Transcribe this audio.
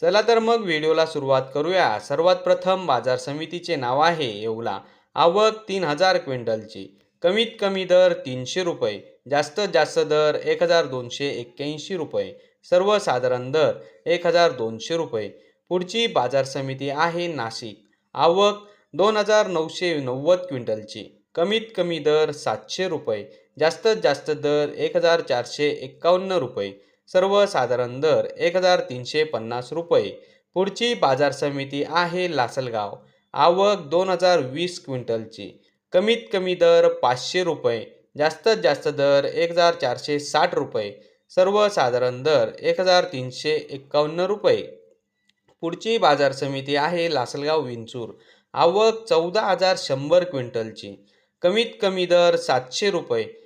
चला तर मग व्हिडिओला सुरुवात करूया. सर्वात प्रथम बाजार समितीचे नाव आहे येवला. आवक तीन हजार क्विंटलची. कमीत कमी दर तीनशे रुपये. जास्तीत जास्त दर एक हजार दोनशे एक्क्याऐंशी रुपये. सर्वसाधारण दर एक हजार दोनशे रुपये. पुढची बाजार समिती आहे नाशिक. आवक दोन हजार नऊशे नव्वद क्विंटलची. कमीत कमी दर सातशे रुपये. जास्तीत जास्त दर एक हजार चारशे एक्कावन्न रुपये. सर्वसाधारण दर एक हजार तीनशे पन्नास रुपये. पुढची बाजार समिती आहे लासलगाव. आवक दोन हजार वीस क्विंटलची. कमीत कमी दर पाचशे रुपये. जास्तीत जास्त दर एक हजार चारशे साठ रुपये. सर्वसाधारण दर एक हजार तीनशे एक्कावन्न रुपये. पुढची बाजार समिती आहे लासलगाव विंचूर. आवक चौदा हजार शंभर क्विंटलची. कमीत कमी दर सातशे रुपये.